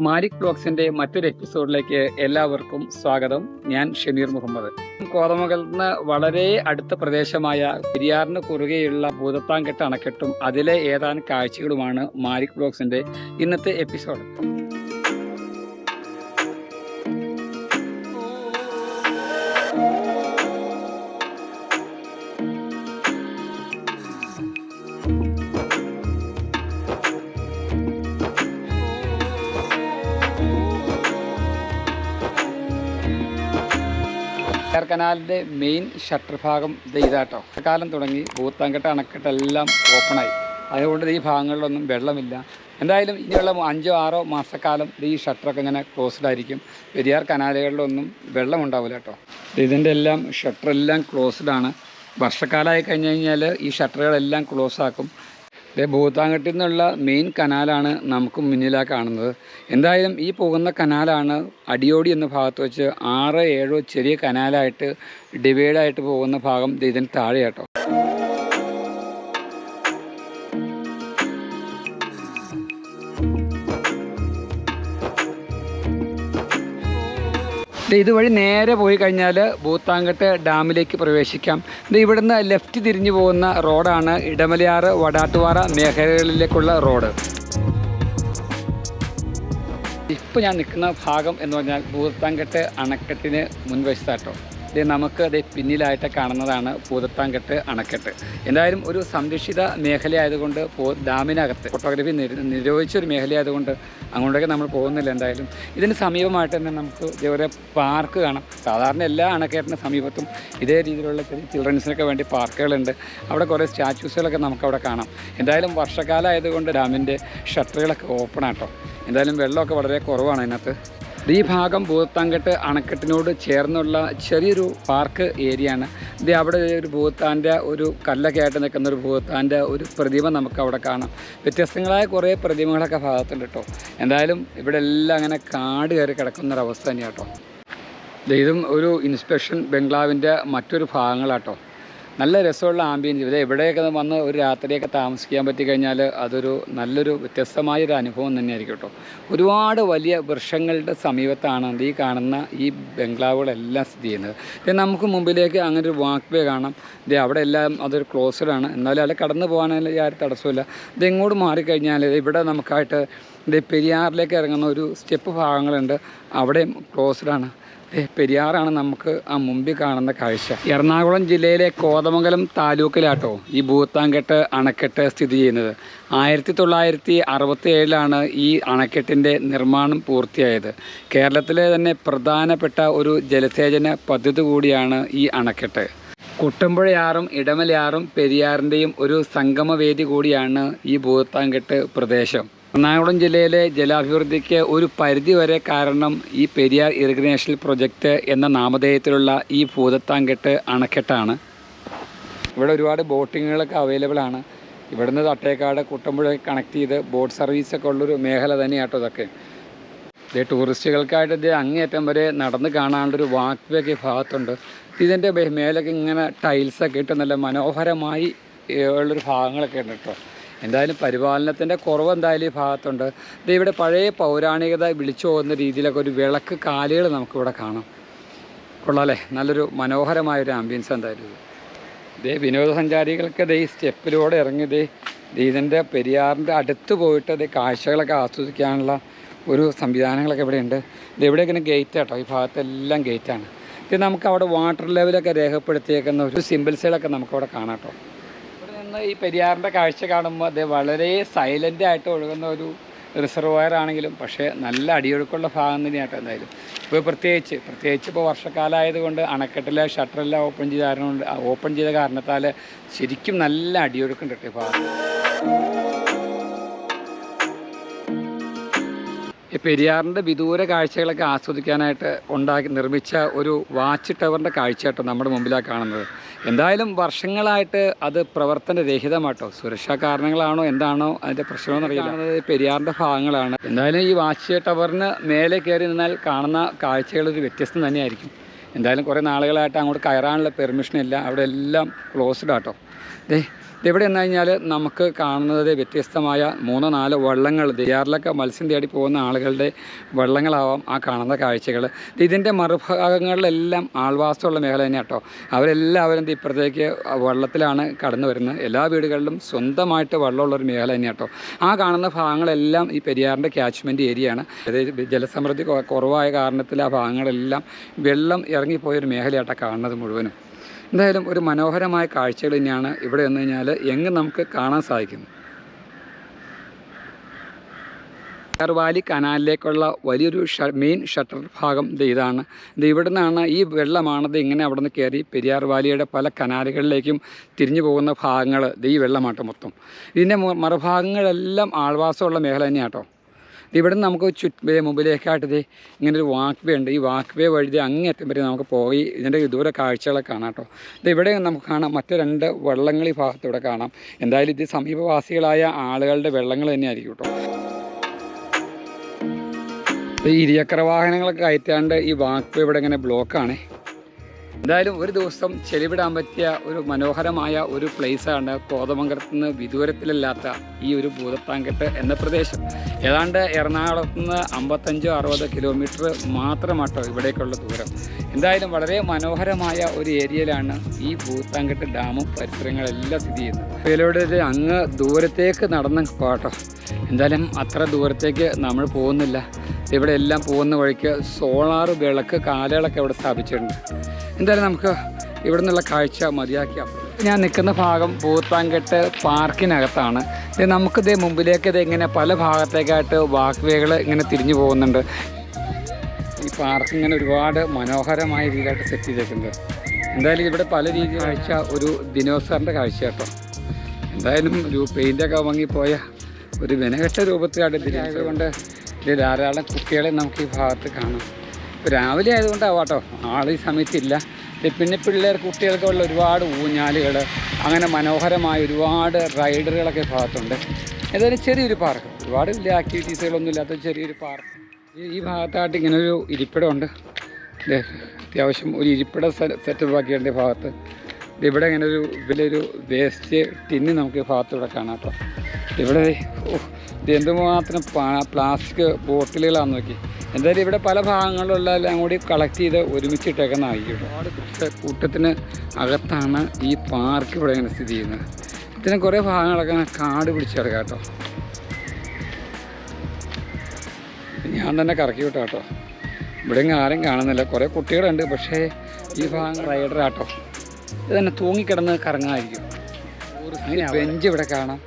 മാലിക് ബ്ലോഗ്സിന്റെ മറ്റൊരു എപ്പിസോഡിലേക്ക് എല്ലാവർക്കും സ്വാഗതം. ഞാൻ ഷമീർ മുഹമ്മദ്. കോതമംഗലത്ത് നിന്ന് വളരെ അടുത്ത പ്രദേശമായ പെരിയാറിന് കുറുകെയുള്ള ഭൂതത്താങ്കെട്ട് അണക്കെട്ടും അതിലെ ഏതാനും കാഴ്ചകളുമാണ് മാലിക് ബ്ലോഗ്സിന്റെ ഇന്നത്തെ എപ്പിസോഡ്. കനാലിന്റെ മെയിൻ ഷട്ടർ ഭാഗം ഇതാട്ടോ. കാലം തുടങ്ങി ഭൂത്താൻകെട്ട് അണക്കെട്ടെല്ലാം ഓപ്പണായി അതുകൊണ്ട് ഈ ഭാഗങ്ങളിലൊന്നും വെള്ളമില്ല. എന്തായാലും ഇനിയുള്ള അഞ്ചോ ആറോ മാസക്കാലം ഈ ഷട്ടറൊക്കെ ഇങ്ങനെ ക്ലോസ്ഡ് ആയിരിക്കും. പെരിയാർ കനാലുകളിലൊന്നും വെള്ളം ഉണ്ടാവില്ല കേട്ടോ. ഇതിന്റെ എല്ലാം ഷട്ടറെല്ലാം ക്ലോസ്ഡ് ആണ്. വർഷക്കാലമായി കഴിഞ്ഞ് കഴിഞ്ഞാൽ ഈ ഷട്ടറുകളെല്ലാം ക്ലോസ് ആക്കും. ദേ ഭൂത്താങ്കട്ടിൽ നിന്നുള്ള മെയിൻ കനാലാണ് നമുക്ക് മുന്നിലാണ് കാണുന്നത്. എന്തായാലും ഈ പോകുന്ന കനാലാണ് അടിയോടി എന്ന ഭാഗത്ത് വെച്ച് ആറ് ഏഴോ ചെറിയ കനാലായിട്ട് ഡിവൈഡായിട്ട് പോകുന്ന ഭാഗം ഇതിന് താഴെ കേട്ടോ ഇതുവഴി നേരെ പോയി കഴിഞ്ഞാൽ ഭൂത്താങ്കട്ട് ഡാമിലേക്ക് പ്രവേശിക്കാം. ഇത് ഇവിടുന്ന് ലെഫ്റ്റ് തിരിഞ്ഞു പോകുന്ന റോഡാണ് ഇടമലയാറ് വടാട്ടുവാറ മേഖലകളിലേക്കുള്ള റോഡ്. ഇപ്പോൾ ഞാൻ നിൽക്കുന്ന ഭാഗം എന്ന് പറഞ്ഞാൽ ഭൂത്താങ്കട്ട് അണക്കെട്ടിന് മുൻവശത്താട്ടോ. നമുക്ക് അത് പിന്നിലായിട്ട് കാണുന്നതാണ് പൂതത്താങ്കെട്ട് അണക്കെട്ട്. എന്തായാലും ഒരു സംരക്ഷിത മേഖലയായതുകൊണ്ട് പോ ഡാമിനകത്ത് ഫോട്ടോഗ്രാഫി നിര നിരോധിച്ചൊരു മേഖലയായതുകൊണ്ട് അങ്ങോട്ടേക്ക് നമ്മൾ പോകുന്നില്ല എന്തായാലും. ഇതിന് സമീപമായിട്ട് തന്നെ നമുക്ക് ഇതേപോലെ പാർക്ക് കാണാം. സാധാരണ എല്ലാ അണക്കെട്ടിന് സമീപത്തും ഇതേ രീതിയിലുള്ള ചെറിയ ചിൽഡ്രൻസിനൊക്കെ വേണ്ടി പാർക്കുകളുണ്ട്. അവിടെ കുറേ സ്റ്റാച്യൂസുകളൊക്കെ നമുക്കവിടെ കാണാം. എന്തായാലും വർഷക്കാലം ആയതുകൊണ്ട് ഡാമിന്റെ ഷട്ടറുകളൊക്കെ ഓപ്പൺ ആട്ടോ എന്തായാലും വെള്ളമൊക്കെ വളരെ കുറവാണ് അതിനകത്ത്. ഈ ഭാഗം ഭൂത്താൻകെട്ട് അണക്കെട്ടിനോട് ചേർന്നുള്ള ചെറിയൊരു പാർക്ക് ഏരിയ ആണ് ഇത് അവിടെ ഒരു ഭൂത്താന്റെ ഒരു കല്ലൊക്കെ ആയിട്ട് നിൽക്കുന്ന ഒരു ഭൂത്താന്റെ ഒരു പ്രതിമ നമുക്ക് അവിടെ കാണാം. വ്യത്യസ്തങ്ങളായ കുറേ പ്രതിമകളൊക്കെ ഭാഗത്തുണ്ട് കേട്ടോ. എന്തായാലും ഇവിടെ എല്ലാം അങ്ങനെ കാട് കയറി കിടക്കുന്നൊരവസ്ഥ തന്നെയാണ് കേട്ടോ. ഇതും ഒരു ഇൻസ്പെക്ഷൻ ബംഗ്ലാവിന്റെ മറ്റൊരു ഭാഗങ്ങളാട്ടോ നല്ല രസമുള്ള ആംബിയൻസ് ഇത് എവിടെയൊക്കെ വന്ന് ഒരു രാത്രിയൊക്കെ താമസിക്കാൻ പറ്റി കഴിഞ്ഞാൽ അതൊരു നല്ലൊരു വ്യത്യസ്തമായൊരു അനുഭവം തന്നെയായിരിക്കും കേട്ടോ ഒരുപാട് വലിയ വൃക്ഷങ്ങളുടെ സമീപത്താണ് ഈ കാണുന്ന ഈ ബംഗ്ലാവുകളെല്ലാം സ്ഥിതി ചെയ്യുന്നത്. ഇത് നമുക്ക് മുമ്പിലേക്ക് അങ്ങനെ ഒരു വാക്ക് വേ കാണാം. ഇത് അവിടെ എല്ലാം അതൊരു ക്ലോസ്ഡാണ് എന്നാലും അവിടെ കടന്നു പോകാനുള്ള യാതൊരു തടസ്സമില്ല. ഇത് ഇങ്ങോട്ട് മാറിക്കഴിഞ്ഞാൽ ഇവിടെ നമുക്കായിട്ട് ഇത് പെരിയാറിലേക്ക് ഇറങ്ങുന്ന ഒരു സ്റ്റെപ്പ് ഭാഗങ്ങളുണ്ട്. അവിടെയും ക്ലോസ്ഡ് ആണ്. ദേ പെരിയാറാണ് നമുക്ക് ആ മുമ്പിൽ കാണുന്ന കാഴ്ച. എറണാകുളം ജില്ലയിലെ കോതമംഗലം താലൂക്കിലാട്ടോ ഈ ഭൂത്താങ്കെട്ട് അണക്കെട്ട് സ്ഥിതി ചെയ്യുന്നത്. ആയിരത്തി തൊള്ളായിരത്തി അറുപത്തി ഏഴിലാണ് ഈ അണക്കെട്ടിന്റെ നിർമ്മാണം പൂർത്തിയായത്. കേരളത്തിലെ തന്നെ പ്രധാനപ്പെട്ട ഒരു ജലസേചന പദ്ധതി കൂടിയാണ് ഈ അണക്കെട്ട്. കുട്ടമ്പുഴയാറും ഇടമലയാറും പെരിയാറിന്റെയും ഒരു സംഗമവേദി കൂടിയാണ് ഈ ഭൂത്താങ്കെട്ട് പ്രദേശം. എറണാകുളം ജില്ലയിലെ ജലാഭിവൃദ്ധിക്ക് ഒരു പരിധിവരെ കാരണം ഈ പെരിയാർ ഇറിഗേഷൻ പ്രൊജക്റ്റ് എന്ന നാമധേയത്തിലുള്ള ഈ ഭൂതത്താങ്കെട്ട് അണക്കെട്ടാണ്. ഇവിടെ ഒരുപാട് ബോട്ടിങ്ങുകളൊക്കെ അവൈലബിൾ ആണ്. ഇവിടുന്ന് തട്ടേക്കാട് കുട്ടമ്പുഴ കണക്ട് ചെയ്ത് ബോട്ട് സർവീസ് സർവീസൊക്കെ ഉള്ളൊരു മേഖല തന്നെയാട്ടോ ഇതൊക്കെ. ഇത് ടൂറിസ്റ്റുകൾക്കായിട്ട് ഇത് അങ്ങേയറ്റം വരെ നടന്ന് കാണാനുള്ളൊരു വാക്ക് വേ ഒക്കെ ഭാഗത്തുണ്ട്. ഇതിന്റെ മേലൊക്കെ ഇങ്ങനെ ടൈൽസൊക്കെ ഇട്ട് നല്ല മനോഹരമായി ഉള്ളൊരു ഭാഗങ്ങളൊക്കെ ഉണ്ട് കേട്ടോ. എന്തായാലും പരിപാലനത്തിന്റെ കുറവ് എന്തായാലും ഈ ഭാഗത്തുണ്ട്. ഇത് ഇവിടെ പഴയ പൗരാണികത വിളിച്ചു പോകുന്ന രീതിയിലൊക്കെ ഒരു വിളക്ക് കാലുകൾ നമുക്കിവിടെ കാണാം. കൊള്ളാലേ നല്ലൊരു മനോഹരമായൊരു ആംബിയൻസ് എന്തായാലും ഇത്. ഇതേ വിനോദസഞ്ചാരികൾക്ക് ദേ ഈ സ്റ്റെപ്പിലൂടെ ഇറങ്ങി ദേ ഇതിന്റെ പെരിയാറിന്റെ അടുത്ത് പോയിട്ട് ദേ കാഴ്ചകളൊക്കെ ആസ്വദിക്കാനുള്ള ഒരു സംവിധാനങ്ങളൊക്കെ ഇവിടെ ഉണ്ട്. ഇത് ഇവിടെ ഇങ്ങനെ ഗേറ്റ് കേട്ടോ ഈ ഭാഗത്തെല്ലാം ഗേറ്റാണ് ഇത് നമുക്ക് അവിടെ വാട്ടർ ലെവലൊക്കെ രേഖപ്പെടുത്തിയേക്കുന്ന ഒരു സിമ്പിൾസുകളൊക്കെ നമുക്കവിടെ കാണാം കേട്ടോ. നിന്ന് ഈ പെരിയാറിന്റെ കാഴ്ച കാണുമ്പോൾ അത് വളരെ സൈലന്റ് ആയിട്ട് ഒഴുകുന്ന ഒരു റിസർവയർ ആണെങ്കിലും പക്ഷേ നല്ല അടിയൊഴുക്കുള്ള ഭാഗം തന്നെയാട്ടോ എന്തായാലും. ഇപ്പോൾ പ്രത്യേകിച്ച് പ്രത്യേകിച്ച് ഇപ്പോൾ വർഷക്കാലമായതുകൊണ്ട് അണക്കെട്ടിലെ ഷട്ടറെല്ലാം ഓപ്പൺ ചെയ്ത കാരണം ഓപ്പൺ ചെയ്ത കാരണത്താൽ ശരിക്കും നല്ല അടിയൊഴുക്കുണ്ട് കേട്ടോ ഈ പെരിയാറിന്റെ വിദൂര കാഴ്ചകളൊക്കെ ആസ്വദിക്കാനായിട്ട് ഉണ്ടാക്കി നിർമ്മിച്ച ഒരു വാച്ച് ടവറിന്റെ കാഴ്ചയായിട്ടോ നമ്മുടെ മുമ്പിലാണ് കാണുന്നത്. എന്തായാലും വർഷങ്ങളായിട്ട് അത് പ്രവർത്തനരഹിതമാട്ടോ. സുരക്ഷാ കാരണങ്ങളാണോ എന്താണോ അതിന്റെ പ്രശ്നമെന്ന് അറിയാവുന്നത് പെരിയാറിന്റെ ഭാഗങ്ങളാണ്. എന്തായാലും ഈ വാച്ച് ടവറിന് മേലെ കയറി നിന്നാൽ കാണുന്ന കാഴ്ചകളൊരു വ്യത്യസ്തം തന്നെയായിരിക്കും. എന്തായാലും കുറേ നാളുകളായിട്ട് അങ്ങോട്ട് കയറാനുള്ള പെർമിഷൻ ഇല്ല അവിടെ എല്ലാം ക്ലോസ്ഡ് ആട്ടോ. ഇവിടെ എന്ന് കഴിഞ്ഞാൽ നമുക്ക് കാണുന്നത് വ്യത്യസ്തമായ മൂന്നോ നാലോ വള്ളങ്ങൾ. ദിയാറിലൊക്കെ മത്സ്യം തേടി പോകുന്ന ആളുകളുടെ വള്ളങ്ങളാവാം ആ കാണുന്ന കാഴ്ചകൾ. ഇതിന്റെ മറുഭാഗങ്ങളിലെല്ലാം ആൾവാസമുള്ള മേഖല തന്നെ കേട്ടോ അവരെല്ലാവരും ഇപ്പുറത്തേക്ക് വള്ളത്തിലാണ് കടന്നു വരുന്നത്. എല്ലാ വീടുകളിലും സ്വന്തമായിട്ട് വള്ളമുള്ളൊരു മേഖല തന്നെ കേട്ടോ ആ കാണുന്ന ഭാഗങ്ങളെല്ലാം ഈ പെരിയാറിന്റെ ക്യാച്ച്മെന്റ് ഏരിയയാണ് അതായത് ജലസമൃദ്ധി കുറവായ കാരണത്തിൽ ആ ഭാഗങ്ങളെല്ലാം വെള്ളം ഇറങ്ങിപ്പോയൊരു മേഖലയായിട്ടാണ് കാണുന്നത് മുഴുവനും. എന്തായാലും ഒരു മനോഹരമായ കാഴ്ചകൾ തന്നെയാണ് ഇവിടെ വന്നു കഴിഞ്ഞാൽ എങ്ങ് നമുക്ക് കാണാൻ സാധിക്കുന്നു കർവാലി കനാലിലേക്കുള്ള വലിയൊരു മെയിൻ ഷട്ടർ ഭാഗം ഇത് ഇതാണ്. ഇത് ഇവിടെ നിന്നാണ് ഈ വെള്ളമാണത് ഇങ്ങനെ അവിടെ നിന്ന് കയറി പെരിയാർ വാലിയുടെ പല കനാലുകളിലേക്കും തിരിഞ്ഞു പോകുന്ന ഭാഗങ്ങൾ ഈ വെള്ളമാട്ടോ മൊത്തം. ഇതിന്റെ മറുഭാഗങ്ങളെല്ലാം ആൾവാസമുള്ള മേഖല തന്നെയാട്ടോ. ഇവിടെ നിന്ന് നമുക്ക് ചുറ്റ് മുമ്പിലേക്കായിട്ട് ദേ ഇങ്ങനെ ഒരു വാക്ക് വേ ഉണ്ട്. ഈ വാക്ക് വേ വഴി അങ്ങേറ്റം വരെ നമുക്ക് പോയി ഇതിന്റെ ഇതുവരെ കാഴ്ചകളൊക്കെ കാണാം കേട്ടോ. ഇത് ഇവിടെ നമുക്ക് കാണാം. മറ്റു രണ്ട് വള്ളങ്ങൾ ഈ ഭാഗത്ത് ഇവിടെ കാണാം. എന്തായാലും ഇത് സമീപവാസികളായ ആളുകളുടെ വെള്ളങ്ങൾ തന്നെയായിരിക്കും കേട്ടോ. ഈ ഇരുചക്ര വാഹനങ്ങളൊക്കെ കയറ്റാണ്ട് ഈ വാക്ക് ഇവിടെ ഇങ്ങനെ ബ്ലോക്കാണേ എന്തായാലും ഒരു ദിവസം ചെലിവിടാൻ പറ്റിയ ഒരു മനോഹരമായ ഒരു പ്ലേസാണ് കോതമംഗലത്ത് നിന്ന് വിദൂരത്തിലല്ലാത്ത ഈ ഒരു ഭൂതത്താങ്കെട്ട് എന്ന പ്രദേശം. ഏതാണ്ട് എറണാകുളത്ത് നിന്ന് അമ്പത്തഞ്ചോ അറുപത് കിലോമീറ്റർ മാത്രമാട്ടോ ഇവിടേക്കുള്ള ദൂരം. എന്തായാലും വളരെ മനോഹരമായ ഒരു ഏരിയയിലാണ് ഈ ഭൂത്താങ്കെട്ട് ഡാമും പരിസരങ്ങളെല്ലാം സ്ഥിതി ചെയ്യുന്നത്. ഇതിലൂടെ ഇത് അങ്ങ് ദൂരത്തേക്ക് നടന്ന് പോകട്ടോ എന്തായാലും അത്ര ദൂരത്തേക്ക് നമ്മൾ പോകുന്നില്ല. ഇവിടെ എല്ലാം പോകുന്ന വഴിക്ക് സോളാർ വിളക്ക് കാലുകളൊക്കെ ഇവിടെ സ്ഥാപിച്ചിട്ടുണ്ട്. എന്തായാലും നമുക്ക് ഇവിടെ നിന്നുള്ള കാഴ്ച മതിയാക്കിയാൽ ഞാൻ നിൽക്കുന്ന ഭാഗം ഭൂത്താങ്കെട്ട് പാർക്കിനകത്താണ്. ഇത് നമുക്കിത് മുമ്പിലേക്ക് ഇത് ഇങ്ങനെ പല ഭാഗത്തേക്കായിട്ട് വാക്വേകൾ ഇങ്ങനെ തിരിഞ്ഞു പോകുന്നുണ്ട്. ഈ പാർക്ക് ഇങ്ങനെ ഒരുപാട് മനോഹരമായ രീതിയിലായിട്ട് സെറ്റ് ചെയ്തേക്കുന്നത് എന്തായാലും ഇവിടെ പല രീതിയിൽ കാഴ്ച ഒരു ദിനോസറിന്റെ കാഴ്ച കേട്ടോ. എന്തായാലും ഒരു പെയിന്റൊക്കെ വാങ്ങിപ്പോയ ഒരു വിനകെട്ട രൂപത്തിലായിട്ട് ഇതിലായതുകൊണ്ട് ഇതിൽ ധാരാളം കുട്ടികളെ നമുക്ക് ഈ ഭാഗത്ത് കാണാം. രാവിലെ ആയതുകൊണ്ടാവാട്ടോ. ആൾ ഈ സമയത്തില്ല. പിന്നെ പിള്ളേർ കുട്ടികൾക്കുള്ള ഒരുപാട് ഊഞ്ഞാലുകൾ അങ്ങനെ മനോഹരമായ ഒരുപാട് റൈഡറുകളൊക്കെ ഭാഗത്തുണ്ട്. ഏതായാലും ചെറിയൊരു പാർക്ക്. ഒരുപാട് വലിയ ആക്ടിവിറ്റീസുകളൊന്നും ഇല്ലാത്ത ചെറിയൊരു പാർക്ക്. ഈ- ഭാഗത്തായിട്ട് ഇങ്ങനെ ഒരു ഇരിപ്പിടമുണ്ട് അത്യാവശ്യം ഒരു ഇരിപ്പിട സെറ്റപ്പ് ആക്കിയിട്ടുണ്ട് ഈ ഭാഗത്ത്. ഇവിടെ ഇങ്ങനെ ഒരു വലിയൊരു വേസ്റ്റ് ടിന്ന് നമുക്ക് ഭാഗത്തൂടെ കാണാം കേട്ടോ ഇവിടെ എന്തുമാത്രം പ്ലാസ്റ്റിക് ബോട്ടിലുകളാണെന്ന് നോക്കി. എന്തായാലും ഇവിടെ പല ഭാഗങ്ങളിലുള്ള എല്ലാം കൂടി കളക്ട് ചെയ്ത് ഒരുമിച്ചിട്ടേക്കുന്നതായിരിക്കും ഒരുപാട് വൃക്ഷ കൂട്ടത്തിന് അകത്താണ് ഈ പാർക്ക് ഇവിടെ ഇങ്ങനെ സ്ഥിതി ചെയ്യുന്നത്. ഇതിന് കുറേ ഭാഗങ്ങളൊക്കെ കാട് പിടിച്ച് കിടക്കാം കേട്ടോ. ഞാൻ തന്നെ കറക്കി വിട്ടോ കേട്ടോ. ഇവിടെ ഇങ്ങനെ ആരും കാണുന്നില്ല. കുറേ കുട്ടികളുണ്ട് പക്ഷേ ഈ ഭാഗം റൈഡർ ആട്ടോ ഇത് തന്നെ തൂങ്ങിക്കിടന്ന് കറങ്ങായിരിക്കും ബെഞ്ച് ഇവിടെ കാണാം.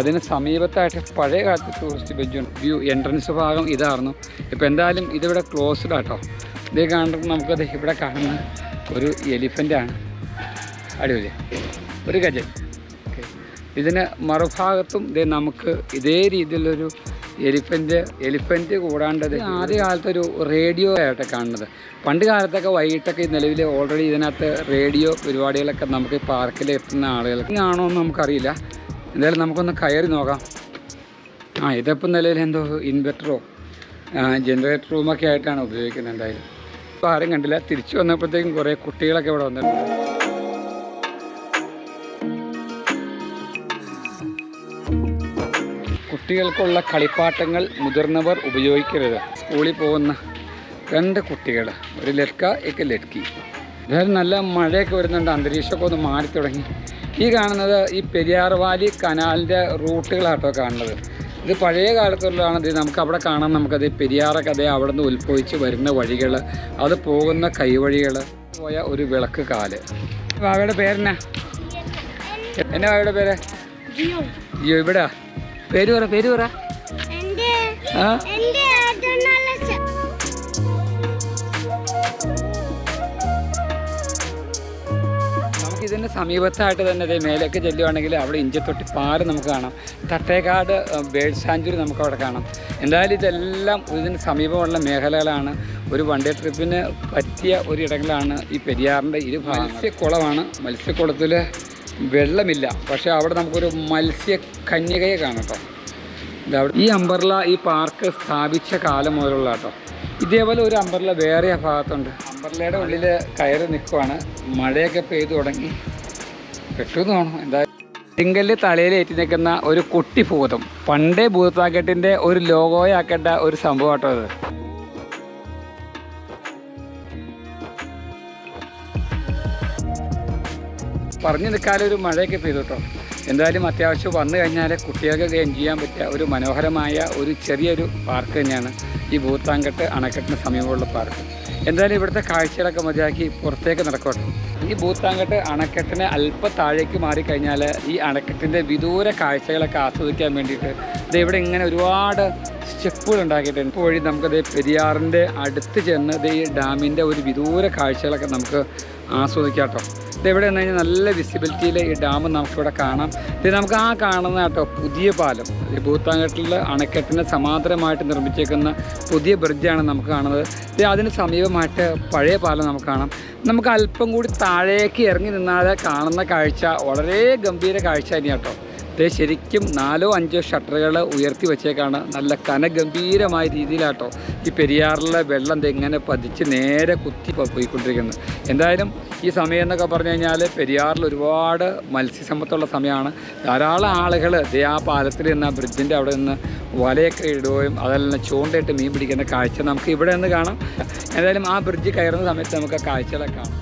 അതിന് സമീപത്തായിട്ട് പഴയ കാലത്ത് ടൂറിസ്റ്റ് ബെഞ്ചുണ്ട് വ്യൂ എൻട്രൻസ് ഭാഗം ഇതായിരുന്നു. ഇപ്പം എന്തായാലും ഇതിവിടെ ക്ലോസ്ഡ് ആട്ടോ. ഇത് കാണുമ്പോൾ നമുക്കത് ഇവിടെ കാണുന്ന ഒരു എലിഫന്റാണ് അടിപൊളി. ഒരു ഗജൻ ഓക്കെ ഇതിന് മറുഭാഗത്തും ഇത് നമുക്ക് ഇതേ രീതിയിലൊരു എലിഫന്റ് എലിഫന്റ് കൂടാണ്ടത് ആദ്യ കാലത്ത് ഒരു റേഡിയോ ആയിട്ട് കാണുന്നത്. പണ്ട് കാലത്തൊക്കെ വൈകിട്ടൊക്കെ നിലവിൽ ഓൾറെഡി ഇതിനകത്ത് റേഡിയോ പരിപാടികളൊക്കെ നമുക്ക് പാർക്കിൽ എത്തുന്ന ആളുകൾക്ക് ആണോ എന്ന് നമുക്കറിയില്ല. എന്തായാലും നമുക്കൊന്ന് കയറി നോക്കാം. ആ ഇതിപ്പോൾ നിലയിൽ എന്തോ ഇൻവെർട്ടറോ ജനറേറ്റർ റൂമൊക്കെ ആയിട്ടാണ് ഉപയോഗിക്കുന്നത് എന്തായാലും. ഇപ്പോൾ ആരും കണ്ടില്ല. തിരിച്ചു വന്നപ്പോഴത്തേക്കും കുറേ കുട്ടികളൊക്കെ ഇവിടെ വന്നിട്ടുണ്ട്. കുട്ടികൾക്കുള്ള കളിപ്പാട്ടങ്ങൾ മുതിർന്നവർ ഉപയോഗിക്കരുത്. സ്കൂളിൽ പോകുന്ന രണ്ട് കുട്ടികൾ ഒരു ലഡ്ക ഒക്കെ ലഡ്കി. അതായത് നല്ല മഴയൊക്കെ വരുന്നുണ്ട്. അന്തരീക്ഷമൊക്കെ ഒന്ന് മാറി തുടങ്ങി. ഈ കാണുന്നത് ഈ പെരിയാർ വാലി കനാലിന്റെ റൂട്ടുകളാട്ടോ കാണുന്നത്. ഇത് പഴയ കാലത്തുള്ളതാണ്. ഇത് നമുക്ക് അവിടെ കാണാം. നമുക്കത് പെരിയാറൊക്കെ അതേ അവിടെ നിന്ന് ഉത്ഭവിച്ച് വരുന്ന വഴികൾ അത് പോകുന്ന കൈവഴികൾ പോയ ഒരു വിളക്ക് കാൽ. വാവയുടെ പേരെന്നാ? എന്നാ വാവയുടെ പേര്? ജിയോ. ഇവിടെ. പേര് പറ പേര് പറ. ആ? ഇതിന്റെ സമീപത്തായിട്ട് തന്നെ ഇതേ മേലേക്ക് ചെല്ലുവാണെങ്കിൽ അവിടെ ഇഞ്ചത്തൊട്ടി പാറ നമുക്ക് കാണാം. തട്ടേക്കാട് ബേഡ് സാഞ്ചുറി നമുക്ക് അവിടെ കാണാം. എന്തായാലും ഇതെല്ലാം ഇതിന് സമീപമുള്ള മേഖലകളാണ്. ഒരു വൺ ഡേ ട്രിപ്പിന് പറ്റിയ ഒരു ഇടങ്ങളാണ് ഈ പെരിയാറിന്റെ ഇരു മത്സ്യക്കുളമാണ്. മത്സ്യക്കുളത്തിൽ വെള്ളമില്ല. പക്ഷേ അവിടെ നമുക്കൊരു മത്സ്യ കന്യകയെ കാണാം കേട്ടോ. ഈ അമ്പർല ഈ പാർക്ക് സ്ഥാപിച്ച കാലം മുതലുള്ള കേട്ടോ. ഇതേപോലെ ഒരു അമ്പർല വേറെ ഭാഗത്തുണ്ട്. അമ്പർലയുടെ ഉള്ളിൽ കയറി നിൽക്കുവാണ് മഴയൊക്കെ പെയ്തു തുടങ്ങി. പെട്ടെന്ന് തോന്നുന്നു എന്താ തിങ്കൽ തലയിൽ ഏറ്റി നിൽക്കുന്ന ഒരു കുട്ടി ഭൂതം. പണ്ടേ ഭൂതാക്കട്ടിന്റെ ഒരു ലോഗോയാക്കേണ്ട ഒരു സംഭവമാട്ടോ അത്. പറഞ്ഞു നിൽക്കാൻ ഒരു മഴയൊക്കെ പെയ്തു കേട്ടോ. എന്തായാലും അത്യാവശ്യം വന്നു കഴിഞ്ഞാൽ കുട്ടികൾക്ക് എൻജോയ് ചെയ്യാൻ പറ്റിയ ഒരു മനോഹരമായ ഒരു ചെറിയൊരു പാർക്ക് തന്നെയാണ് ഈ ഭൂത്താങ്കട്ട് അണക്കെട്ടിന് സമീപമുള്ള പാർക്ക് എന്തായാലും ഇവിടുത്തെ കാഴ്ചകളൊക്കെ മതിയാക്കി പുറത്തേക്ക് നടക്കട്ടെ. ഈ ഭൂത്താങ്കട്ട് അണക്കെട്ടിന് അല്പ താഴേക്ക് മാറിക്കഴിഞ്ഞാൽ ഈ അണക്കെട്ടിന്റെ വിദൂര കാഴ്ചകളൊക്കെ ആസ്വദിക്കാൻ വേണ്ടിയിട്ട് ഇത് ഇവിടെ ഇങ്ങനെ ഒരുപാട് സ്റ്റെപ്പുകൾ ഉണ്ടാക്കിയിട്ടുണ്ട്. ഇപ്പോൾ വഴി നമുക്കത് പെരിയാറിന്റെ അടുത്ത് ചെന്ന് ഈ ഡാമിന്റെ ഒരു വിദൂര കാഴ്ചകളൊക്കെ നമുക്ക് ആസ്വദിക്കാം കേട്ടോ ഇത് ഇവിടെ നിന്ന് കഴിഞ്ഞാൽ നല്ല വിസിബിലിറ്റിയിൽ ഈ ഡാം നമുക്കിവിടെ കാണാം. ഇത് നമുക്ക് ആ കാണുന്ന കേട്ടോ പുതിയ പാലം. ഈ ഭൂത്താങ്കട്ടിലെ അണക്കെട്ടിന് സമാന്തരമായിട്ട് നിർമ്മിച്ചേക്കുന്ന പുതിയ ബ്രിഡ്ജാണ് നമുക്ക് കാണുന്നത്. ഇത് അതിന് സമീപമായിട്ട് പഴയ പാലം നമുക്ക് കാണാം. നമുക്ക് അല്പം കൂടി താഴേക്ക് ഇറങ്ങി നിന്നാൽ കാണുന്ന കാഴ്ച വളരെ ഗംഭീര കാഴ്ച തന്നെയാണ് കേട്ടോ. ഇത് ശരിക്കും നാലോ അഞ്ചോ ഷട്ടറുകൾ ഉയർത്തി വെച്ചേക്കാണ്. നല്ല കനഗംഭീരമായ രീതിയിലാട്ടോ ഈ പെരിയാറിലെ വെള്ളം തെങ്ങനെ പതിച്ച് നേരെ കുത്തി പോയിക്കൊണ്ടിരിക്കുന്നത് എന്തായാലും ഈ സമയം എന്നൊക്കെ പറഞ്ഞു കഴിഞ്ഞാൽ പെരിയാറിൽ ഒരുപാട് മത്സ്യസമ്പത്തുള്ള സമയമാണ്. ധാരാളം ആളുകൾ ദേ ആ പാലത്തിൽ നിന്ന് ആ ബ്രിഡ്ജിന്റെ അവിടെ നിന്ന് വലയൊക്കെ ഇടുകയും അതെല്ലാം ചൂണ്ടയിട്ട് മീൻ പിടിക്കുന്ന കാഴ്ച നമുക്ക് ഇവിടെ നിന്ന് കാണാം. എന്തായാലും ആ ബ്രിഡ്ജ് കയറുന്ന സമയത്ത് നമുക്ക് ആ കാഴ്ചകളൊക്കെ കാണാം.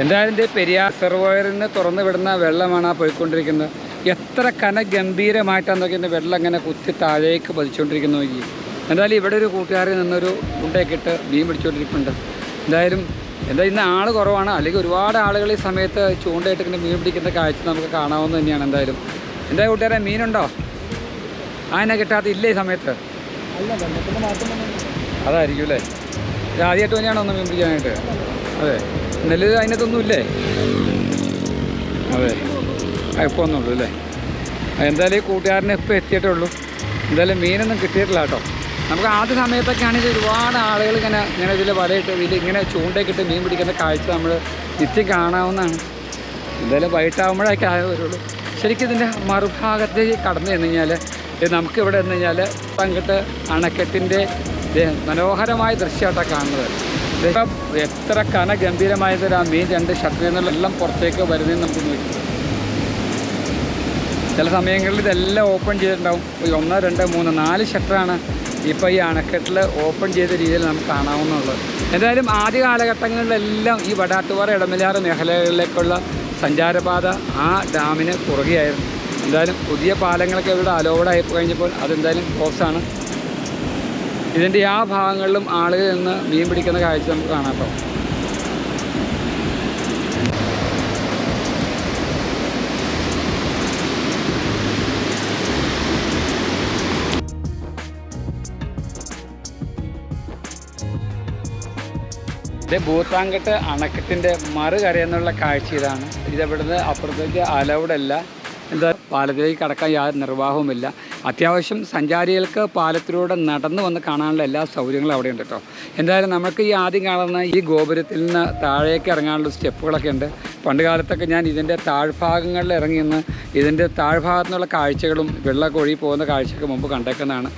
എന്തായാലും ഇത് പെരിയാർ റിസർവോയറിൽ നിന്ന് തുറന്നു വിടുന്ന വെള്ളമാണ് ആ പോയിക്കൊണ്ടിരിക്കുന്നത്. എത്ര കനഗംഭീരമായിട്ടാണ് നോക്കിയത് വെള്ളം ഇങ്ങനെ കുത്തി താഴേക്ക് പതിച്ചുകൊണ്ടിരിക്കുന്നു നോക്കി എന്തായാലും ഇവിടെ ഒരു കൂട്ടുകാരിൽ നിന്നൊരു ഉണ്ടയൊക്കെ ഇട്ട് മീൻ പിടിച്ചുകൊണ്ടിരിക്കുന്നുണ്ട് എന്തായാലും എന്താ ഇന്ന് ആൾ കുറവാണ്. അല്ലെങ്കിൽ ഒരുപാട് ആളുകൾ ഈ സമയത്ത് ചൂണ്ടയിട്ട് ഇങ്ങനെ മീൻ പിടിക്കുന്ന കാഴ്ച നമുക്ക് കാണാവുന്ന തന്നെയാണ് എന്തായാലും. എന്താ കൂട്ടുകാരെ മീനുണ്ടോ? ആനെ കിട്ടാത്ത ഇല്ല ഈ സമയത്ത്? അതായിരിക്കും അല്ലേ? ആദ്യമായിട്ട് തന്നെയാണോ ഒന്ന് മീൻ പിടിക്കാനായിട്ട്? അതെ. നെല്ല് അതിനകത്തൊന്നും ഇല്ലേ? അതെ. ഇപ്പോൾ ഒന്നുള്ളൂ അല്ലേ എന്തായാലും ഈ കൂട്ടുകാരനെ ഇപ്പോൾ എത്തിയിട്ടേ ഉള്ളൂ എന്തായാലും മീനൊന്നും കിട്ടിയിട്ടില്ല കേട്ടോ. നമുക്ക് ആദ്യ സമയത്തൊക്കെ ആണെങ്കിൽ ഒരുപാട് ആളുകൾ ഇങ്ങനെ ഇങ്ങനെ ഇതിൽ വലയിട്ട് ഇതിൽ ഇങ്ങനെ ചൂണ്ടയ്ക്കിട്ട് മീൻ പിടിക്കുന്ന കാഴ്ച നമ്മൾ നിത്യം കാണാവുന്നതാണ്. എന്തായാലും വൈകിട്ടാകുമ്പോഴൊക്കെ ആയേ വരുള്ളൂ. ശരിക്കും ഇതിന്റെ മറുഭാഗത്തേക്ക് കടന്നു ചെന്ന് കഴിഞ്ഞാൽ നമുക്ക് ഇവിടെ നിന്ന് കഴിഞ്ഞാൽ പങ്കിട്ട് അണക്കെട്ടിന്റെ മനോഹരമായ ദൃശ്യമായിട്ടാണ് കാണുന്നത്. എത്ര കന ഗംഭീരമായതൊരു ആ മീൻ രണ്ട് ഷട്ടറിൽ എല്ലാം പുറത്തേക്ക് വരുന്നതെന്ന് നമുക്ക് നോക്കി. ചില സമയങ്ങളിൽ ഇതെല്ലാം ഓപ്പൺ ചെയ്തിട്ടുണ്ടാവും. ഈ ഒന്ന് രണ്ട് മൂന്ന് നാല് ഷട്ടറാണ് ഇപ്പോൾ ഈ അണക്കെട്ടിൽ ഓപ്പൺ ചെയ്ത രീതിയിൽ നമുക്ക് കാണാവുന്നുള്ളത്. എന്തായാലും ആദ്യ കാലഘട്ടങ്ങളിലെല്ലാം ഈ വടാട്ടുപാറ ഇടമലയാറ് മേഖലകളിലേക്കുള്ള സഞ്ചാരപാത ആ ഡാമിന് കുറുകയായിരുന്നു എന്തായാലും പുതിയ പാലങ്ങളൊക്കെ ഇവിടെ അലോഡായി കഴിഞ്ഞപ്പോൾ അതെന്തായാലും ക്ലോസാണ് ഇതിന്റെ ആ ഭാഗങ്ങളിലും ആളുകൾ നിന്ന് മീൻ പിടിക്കുന്ന കാഴ്ച നമുക്ക് കാണാം കേട്ടോ. ഇത് ഭൂത്താങ്കട്ട് അണക്കെട്ടിന്റെ മറുകരയെന്നുള്ള കാഴ്ച ഇതാണ്. ഇതവിടുന്ന് അപ്പുറത്തേക്ക് അലൗഡ് അല്ല എന്താ പാലത്തിലേക്ക് കടക്കാൻ യാതൊരു നിർവാഹവുമില്ല. അത്യാവശ്യം സഞ്ചാരികൾക്ക് പാലത്തിലൂടെ നടന്നു വന്ന് കാണാനുള്ള എല്ലാ സൗകര്യങ്ങളും അവിടെ ഉണ്ട് കേട്ടോ. എന്തായാലും നമുക്ക് ഈ ആദ്യം കാണുന്ന ഈ ഗോപുരത്തിൽ നിന്ന് താഴേക്ക് ഇറങ്ങാനുള്ള സ്റ്റെപ്പുകളൊക്കെ ഉണ്ട്. പണ്ട് കാലത്തൊക്കെ ഞാൻ ഇതിന്റെ താഴ്ഭാഗങ്ങളിൽ ഇറങ്ങി നിന്ന് ഇതിന്റെ താഴ്ഭാഗത്തു നിന്നുള്ള കാഴ്ചകളും വെള്ളമൊക്കെ ഒഴുകി പോകുന്ന കാഴ്ചയൊക്കെ മുമ്പ് കണ്ടേക്കുന്നതാണ്.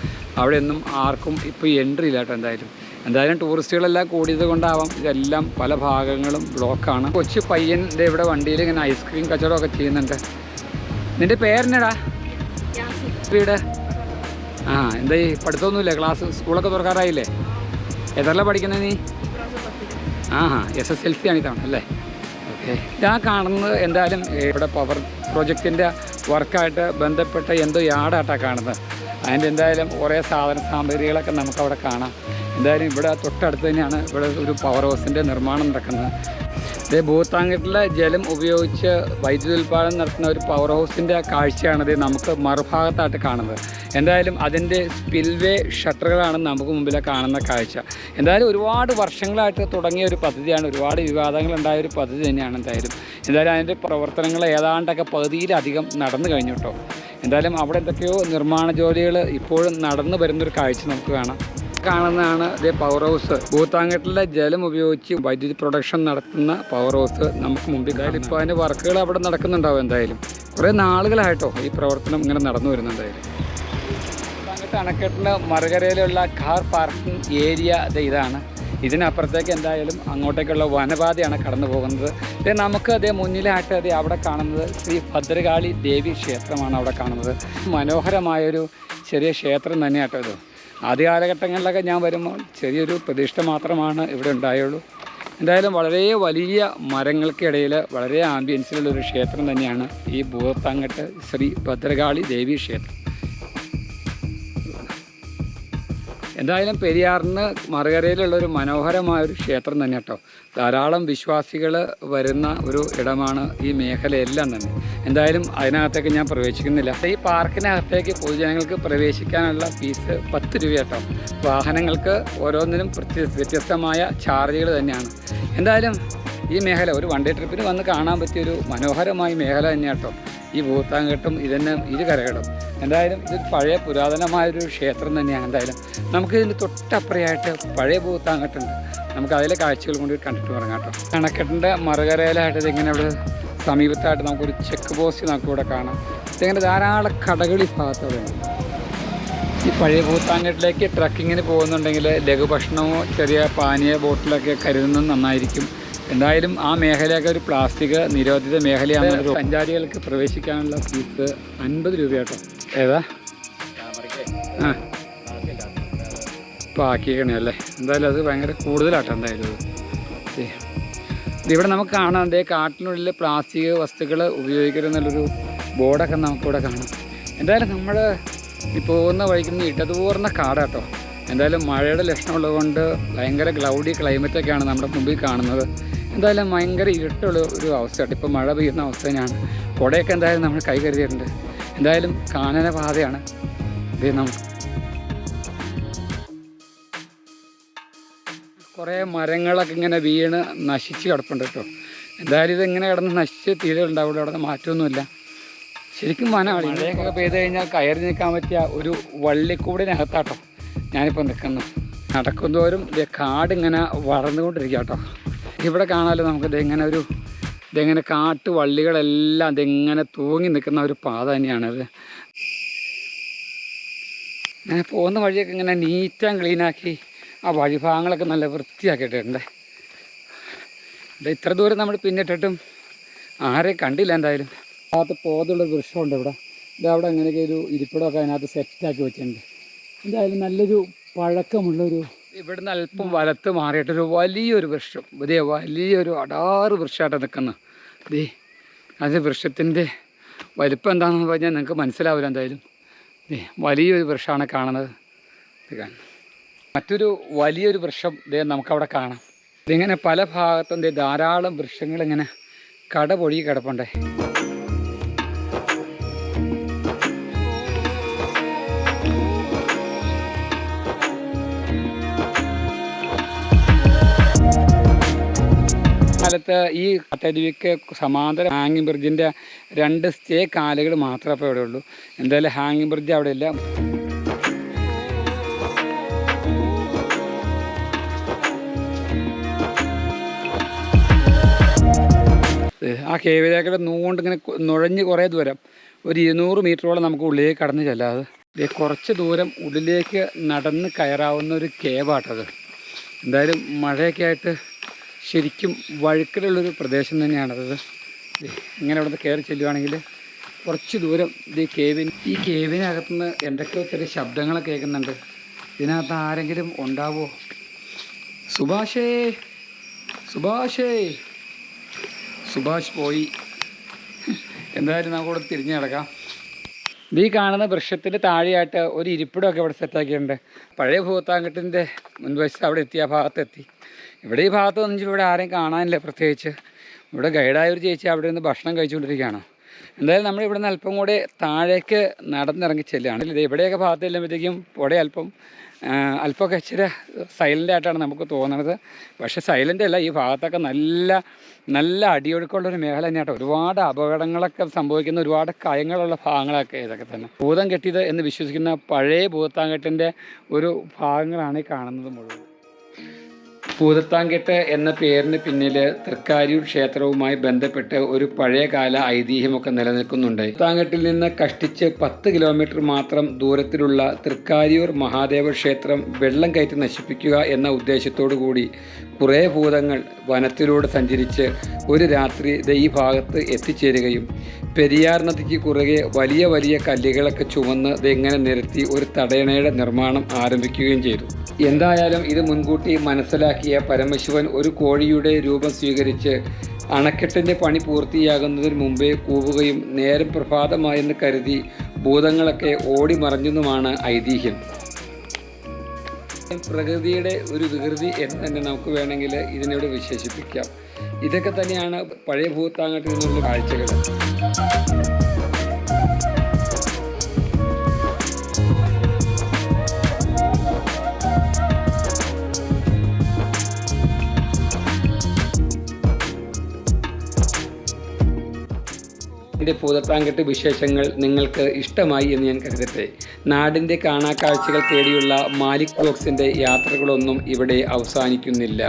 അവിടെ ഒന്നും ആർക്കും ഇപ്പോൾ എൻട്രി ഇല്ല കേട്ടോ എന്തായാലും. എന്തായാലും ടൂറിസ്റ്റുകളെല്ലാം കൂടിയത് കൊണ്ടാവാം. ഇതെല്ലാം പല ഭാഗങ്ങളും ബ്ലോക്കാണ്. കൊച്ചു പയ്യന്റെ ഇവിടെ വണ്ടിയിൽ ഇങ്ങനെ ഐസ്ക്രീം കച്ചവടമൊക്കെ ചെയ്യുന്നുണ്ട്. നിന്റെ പേരെന്നടാ? വീട്? ആ എന്താ ഈ പഠിത്തമൊന്നുമില്ലേ? ക്ലാസ് സ്കൂളൊക്കെ തുറക്കാറായില്ലേ? എത്രല്ല പഠിക്കുന്നത് നീ? ആ ഹാ എസ് എസ് എൽ സി ആണ് ഇതാണ് അല്ലേ? ഓക്കെ. ഞാൻ കാണുന്നത് എന്തായാലും ഇവിടെ പവർ പ്രോജക്റ്റിന്റെ വർക്കായിട്ട് ബന്ധപ്പെട്ട എന്തോ യാടായിട്ടാണ് കാണുന്നത്. അതിന്റെ എന്തായാലും കുറേ സാധന സാമഗ്രികളൊക്കെ നമുക്കവിടെ കാണാം. എന്തായാലും ഇവിടെ തൊട്ടടുത്ത് തന്നെയാണ് ഇവിടെ ഒരു പവർ ഹൗസിന്റെ നിർമ്മാണം നടക്കുന്നത്. ഇത് ഭൂത്താങ്കട്ടിലെ ജലം ഉപയോഗിച്ച് വൈദ്യുതി ഉൽപാദനം നടത്തുന്ന ഒരു പവർ ഹൗസിന്റെ കാഴ്ചയാണിത് നമുക്ക് മറുഭാഗത്തായിട്ട് കാണുന്നത്. എന്തായാലും അതിന്റെ സ്പിൽവേ ഷട്ടറുകളാണ് നമുക്ക് മുമ്പിലെ കാണുന്ന കാഴ്ച. എന്തായാലും ഒരുപാട് വർഷങ്ങളായിട്ട് തുടങ്ങിയ ഒരു പദ്ധതിയാണ് ഒരുപാട് വിവാദങ്ങൾ വിവാദങ്ങളുണ്ടായ ഒരു പദ്ധതി തന്നെയാണ് എന്തായാലും. എന്തായാലും അതിന്റെ പ്രവർത്തനങ്ങൾ ഏതാണ്ടൊക്കെ പകുതിയിലധികം നടന്നു കഴിഞ്ഞു കേട്ടോ. എന്തായാലും അവിടെ എന്തൊക്കെയോ നിർമ്മാണ ജോലികൾ ഇപ്പോഴും നടന്നു വരുന്നൊരു കാഴ്ച നമുക്ക് കാണാം. കാണുന്നതാണ് ഇതേ പവർ ഹൗസ് ഭൂത്താങ്കട്ടിലെ ജലം ഉപയോഗിച്ച് വൈദ്യുതി പ്രൊഡക്ഷൻ നടത്തുന്ന പവർ ഹൗസ് നമുക്ക് മുമ്പിൽ ഇപ്പോൾ അതിന്റെ വർക്കുകൾ അവിടെ നടക്കുന്നുണ്ടാവും എന്തായാലും. കുറേ നാളുകളായിട്ടോ ഈ പ്രവർത്തനം ഇങ്ങനെ നടന്നു വരുന്നുണ്ടായാലും ഭൂത്താങ്കട്ട് അണക്കെട്ടിന് മറുകരയിലുള്ള കാർ പാർക്കിംഗ് ഏരിയ ഇതാണ്. ഇതിനപ്പുറത്തേക്ക് എന്തായാലും അങ്ങോട്ടേക്കുള്ള വനപാതയാണ് കടന്നു പോകുന്നത്. നമുക്ക് അതേ മുന്നിലായിട്ട് അതേ അവിടെ കാണുന്നത് ശ്രീ ഭദ്രകാളി ദേവി ക്ഷേത്രമാണ് അവിടെ കാണുന്നത്. മനോഹരമായൊരു ചെറിയ ക്ഷേത്രം തന്നെയാട്ടോ ഇത്. ആദ്യ കാലഘട്ടങ്ങളിലൊക്കെ ഞാൻ വരുമ്പോൾ ചെറിയൊരു പ്രതീക്ഷ മാത്രമാണ് ഇവിടെ ഉണ്ടായുള്ളൂ. എന്തായാലും വളരെ വലിയ മരങ്ങൾക്കിടയിൽ വളരെ ആംബിയൻസിലുള്ള ഒരു ക്ഷേത്രം തന്നെയാണ് ഈ ഭൂതത്താങ്കട്ട് ശ്രീ ഭദ്രകാളി ദേവി ക്ഷേത്രം. എന്തായാലും പെരിയാറിന് മറുകരയിലുള്ള ഒരു മനോഹരമായ ഒരു ക്ഷേത്രം തന്നെ കേട്ടോ. ധാരാളം വിശ്വാസികൾ വരുന്ന ഒരു ഇടമാണ് ഈ മേഖലയെല്ലാം തന്നെ. എന്തായാലും അതിനകത്തേക്ക് ഞാൻ പ്രവേശിക്കുന്നില്ല. ഈ പാർക്കിനകത്തേക്ക് പൊതുജനങ്ങൾക്ക് പ്രവേശിക്കാനുള്ള ഫീസ് പത്ത് രൂപ കേട്ടോ. വാഹനങ്ങൾക്ക് ഓരോന്നിനും വ്യത്യസ്തമായ ചാർജുകൾ തന്നെയാണ്. എന്തായാലും ഈ മേഖല ഒരു വൺ ഡേ ട്രിപ്പിന് വന്ന് കാണാൻ പറ്റിയൊരു മനോഹരമായ മേഖല തന്നെയാണ് കേട്ടോ. ഈ ഭൂത്താങ്കെട്ടും ഇതന്നെ ഇരു കരകളും. എന്തായാലും ഇത് പഴയ പുരാതനമായൊരു ക്ഷേത്രം തന്നെയാണ് എന്തായാലും. നമുക്ക് ഇതിന്റെ തൊട്ടപ്പുറയായിട്ട് പഴയ ഭൂത്താങ്കെട്ടുണ്ട്. നമുക്ക് അതിലെ കാഴ്ചകൾ കൊണ്ട് കണ്ടിട്ട് തുടങ്ങാം കേട്ടോ. അണക്കെട്ടിന്റെ മറുകരയിലായിട്ട് ഇതിങ്ങനെ ഇവിടെ സമീപത്തായിട്ട് നമുക്കൊരു ചെക്ക് പോസ്റ്റ് നമുക്കിവിടെ കാണാം. ഇതിങ്ങനെ ധാരാളം കടകൾ ഈ ഭാഗത്തോടെയുണ്ട് ഈ പഴയ ഭൂത്താങ്കട്ടിലേക്ക് ട്രക്കിങ്ങിന് പോകുന്നുണ്ടെങ്കിൽ ലഘുഭക്ഷണമോ ചെറിയ പാനീയ ബോട്ടിലൊക്കെ കരുതുന്നത് നന്നായിരിക്കും. എന്തായാലും ആ മേഖലയൊക്കെ ഒരു പ്ലാസ്റ്റിക് നിരോധിത മേഖലയാണ് സഞ്ചാരികൾക്ക് പ്രവേശിക്കാനുള്ള ഫീസ് അൻപത് രൂപയാട്ടോ. ഏതാ? ആ. ഇപ്പോൾ ആക്കിയേക്കണേ അല്ലേ എന്തായാലും അത് ഭയങ്കര കൂടുതലാട്ടോ എന്തായാലും ഇത്. ഇവിടെ നമുക്ക് കാണാം. ദേ കാട്ടിനുള്ളിൽ പ്ലാസ്റ്റിക് വസ്തുക്കൾ ഉപയോഗിക്കരുതെന്നുള്ളൊരു ബോർഡൊക്കെ നമുക്കിവിടെ കാണാം. എന്തായാലും നമ്മൾ ഈ പോകുന്ന വഴിക്കുന്ന ഇടതൂർന്ന കാടാട്ടോ. എന്തായാലും മഴയുടെ ലക്ഷണമുള്ളത് കൊണ്ട് ഭയങ്കര ക്ലൗഡി ക്ലൈമറ്റൊക്കെയാണ് നമ്മുടെ മുമ്പിൽ കാണുന്നത്. എന്തായാലും ഭയങ്കര ഇരുട്ടുള്ള ഒരു അവസ്ഥയാണ് ഇപ്പോൾ മഴ പെയ്യുന്ന അവസ്ഥ തന്നെയാണ്. കുടയൊക്കെ എന്തായാലും നമ്മൾ കൈ കരുതിയിട്ടുണ്ട്. എന്തായാലും കാനന പാതയാണ്. ഇത് നമുക്ക് കുറേ മരങ്ങളൊക്കെ ഇങ്ങനെ വീണ് നശിച്ച് കിടപ്പുണ്ട് കേട്ടോ. എന്തായാലും ഇതിങ്ങനെ കിടന്ന് നശിച്ച് തീരെ ഉണ്ടാവുള്ളൂ. അവിടെ മാറ്റമൊന്നുമില്ല. ശരിക്കും വനമാണ് മഴയൊക്കെ പെയ്ത് കഴിഞ്ഞാൽ കയറി നിൽക്കാൻ പറ്റിയ ഒരു വള്ളിക്കൂടിനകത്താട്ടോ ഞാനിപ്പോൾ നിൽക്കുന്നു. നടക്കുന്തോറും കാടിങ്ങനെ വളർന്നുകൊണ്ടിരിക്കുക കേട്ടോ. ഇവിടെ കാണാമല്ലോ നമുക്കിത് ഇങ്ങനെ ഒരു ഇതെങ്ങനെ കാട്ടുവള്ളികളെല്ലാം ഇതെങ്ങനെ തൂങ്ങി നിൽക്കുന്ന ഒരു പാത തന്നെയാണത് ഞാൻ പോകുന്ന വഴിയൊക്കെ ഇങ്ങനെ നീറ്റാൻ ക്ലീനാക്കി ആ വഴിഭാഗങ്ങളൊക്കെ നല്ല വൃത്തിയാക്കിയിട്ടുണ്ട്. ഇത് ഇത്ര ദൂരം നമ്മൾ പിന്നിട്ടിട്ടും ആരെയും കണ്ടില്ല എന്തായാലും. അതിനകത്ത് പോതുള്ള വൃക്ഷമുണ്ട് ഇവിടെ. ഇത് അവിടെ അങ്ങനെയൊക്കെ ഒരു ഇരിപ്പിടമൊക്കെ അതിനകത്ത് സെറ്റാക്കി വെച്ചിട്ടുണ്ട്. എന്തായാലും നല്ലൊരു പഴക്കമുള്ളൊരു ഇവിടുന്ന് അല്പം വലത്ത് മാറിയിട്ടൊരു വലിയൊരു വൃക്ഷം ഇതേ വലിയൊരു അടാറ് വൃക്ഷമായിട്ട് നിൽക്കുന്നു. ദേ അത് വൃക്ഷത്തിന്റെ വലിപ്പം എന്താണെന്ന് പറഞ്ഞാൽ നിങ്ങൾക്ക് മനസ്സിലാവില്ല എന്തായാലും. ദേ വലിയൊരു വൃക്ഷമാണ് കാണുന്നത്. ഇത് മറ്റൊരു വലിയൊരു വൃക്ഷം ദേ നമുക്കവിടെ കാണാം. ഇതിങ്ങനെ പല ഭാഗത്തും ദേ ധാരാളം വൃക്ഷങ്ങളിങ്ങനെ ഇങ്ങനെ പൊഴുകി കിടപ്പുണ്ടേ. കാലത്ത് ഈ കട്ടരുവിക്ക് സമാന്തര ഹാങ്ങിങ് ബ്രിഡ്ജിന്റെ രണ്ട് സ്റ്റേ കാലുകൾ മാത്രമേ ഇപ്പോൾ ഇവിടെ ഉള്ളൂ എന്തായാലും ഹാങ്ങിങ് ബ്രിഡ്ജ് അവിടെ ഇല്ല. ആ കേവിലേക്കൂടെ നൂകൊണ്ട് ഇങ്ങനെ നുഴഞ്ഞ് കുറേ ദൂരം. ഒരു ഇരുന്നൂറ് മീറ്ററോളം നമുക്ക് ഉള്ളിലേക്ക് കടന്ന് ചെല്ലാതെ കുറച്ച് ദൂരം ഉള്ളിലേക്ക് നടന്ന് കയറാവുന്ന ഒരു കേവാട്ടത് എന്തായാലും മഴയൊക്കെ ആയിട്ട് ശരിക്കും വഴുക്കലുള്ളൊരു പ്രദേശം തന്നെയാണത് ഇങ്ങനെ അവിടുന്ന് കയറി ചെല്ലുവാണെങ്കിൽ കുറച്ച് ദൂരം ഇത് ഈ കേവിൻ ഈ കേവിനകത്തുനിന്ന് എന്തൊക്കെയോ ചെറിയ ശബ്ദങ്ങൾ കേൾക്കുന്നുണ്ട്. ഇതിനകത്ത് ആരെങ്കിലും ഉണ്ടാവോ? സുഭാഷേ സുഭാഷേ. സുഭാഷ് പോയി. എന്തായാലും നമുക്കിവിടെ തിരിഞ്ഞു കിടക്കാം ഇത് ഈ കാണുന്ന വൃക്ഷത്തിന്റെ താഴെയായിട്ട് ഒരു ഇരിപ്പിടമൊക്കെ ഇവിടെ സെറ്റാക്കിയിട്ടുണ്ട് പഴയ ഭൂത്താങ്കട്ടിന്റെ മുൻവശത്ത് അവിടെ എത്തി ആ ഭാഗത്തെത്തി. ഇവിടെ ഈ ഭാഗത്ത് വന്നിട്ട് ഇവിടെ ആരെയും കാണാനില്ല പ്രത്യേകിച്ച്. ഇവിടെ ഗൈഡായ ഒരു ചേച്ചി അവിടെ നിന്ന് ഭക്ഷണം കഴിച്ചുകൊണ്ടിരിക്കുകയാണ്. എന്തായാലും നമ്മൾ ഇവിടെ നിന്ന് അല്പം കൂടെ താഴേക്ക് നടന്നിറങ്ങി ചെല്ലുകയാണ്. ഇത് ഇവിടെയൊക്കെ ഭാഗത്ത് ചെല്ലുമ്പോഴത്തേക്കും ഇവിടെ അല്പം അല്പമൊക്കെ ഇച്ചിരി സൈലന്റ് ആയിട്ടാണ് നമുക്ക് തോന്നുന്നത് പക്ഷേ സൈലന്റ് അല്ല ഈ ഭാഗത്തൊക്കെ നല്ല നല്ല അടിയൊഴുക്കുള്ളൊരു മേഖല തന്നെയാട്ടോ. ഒരുപാട് അപകടങ്ങളൊക്കെ സംഭവിക്കുന്ന ഒരുപാട് കയങ്ങളുള്ള ഭാഗങ്ങളൊക്കെ ഇതൊക്കെ തന്നെ. ഭൂതം കെട്ടിയത് എന്ന് വിശ്വസിക്കുന്ന പഴയ ഭൂതത്താങ്കെട്ടിന്റെ ഒരു ഭാഗങ്ങളാണ് ഈ കാണുന്നത് മുഴുവൻ. പൂതത്താങ്കെട്ട് എന്ന പേരിന് പിന്നിൽ തൃക്കാരൂർ ക്ഷേത്രവുമായി ബന്ധപ്പെട്ട് ഒരു പഴയകാല ഐതിഹ്യമൊക്കെ നിലനിൽക്കുന്നുണ്ട്. പൂത്താങ്കെട്ടിൽ നിന്ന് കഷ്ടിച്ച് പത്ത് കിലോമീറ്റർ മാത്രം ദൂരത്തിലുള്ള തൃക്കാരൂർ മഹാദേവ ക്ഷേത്രം വെള്ളം കയറ്റി നശിപ്പിക്കുക എന്ന ഉദ്ദേശത്തോടു കൂടി കുറേ ഭൂതങ്ങൾ വനത്തിലൂടെ സഞ്ചരിച്ച് ഒരു രാത്രി ഈ ഭാഗത്ത് എത്തിച്ചേരുകയും പെരിയാർ നദിക്ക് കുറുകെ വലിയ വലിയ കല്ലുകളൊക്കെ ചുമന്ന് ഇതെങ്ങനെ നിരത്തി ഒരു തടയണയുടെ നിർമ്മാണം ആരംഭിക്കുകയും ചെയ്തു. എന്തായാലും ഇത് മുൻകൂട്ടി മനസ്സിലാക്കിയ പരമശിവൻ ഒരു കോഴിയുടെ രൂപം സ്വീകരിച്ച് അണക്കെട്ടിന്റെ പണി പൂർത്തിയാകുന്നതിന് മുമ്പേ കൂവുകയും നേരം പ്രഭാതമായെന്ന് കരുതി ഭൂതങ്ങളൊക്കെ ഓടി മറഞ്ഞെന്നുമാണ് ഐതിഹ്യം. പ്രകൃതിയുടെ ഒരു വികൃതി എന്ന് തന്നെ നമുക്ക് വേണമെങ്കിൽ ഇതിനോട് വിശേഷിപ്പിക്കാം. ഇതൊക്കെ തന്നെയാണ് പഴയ ഭൂത്താങ്കട്ടിൽ നിന്നുള്ള കാഴ്ചകൾ. എന്റെ പൂതത്താങ്കെട്ട് വിശേഷങ്ങൾ നിങ്ങൾക്ക് ഇഷ്ടമായി എന്ന് ഞാൻ കരുതട്ടെ. നാടിന്റെ കാണാക്കാഴ്ചകൾ തേടിയുള്ള മാലിക് ബ്ലോഗ്സിന്റെ യാത്രകളൊന്നും ഇവിടെ അവസാനിക്കുന്നില്ല.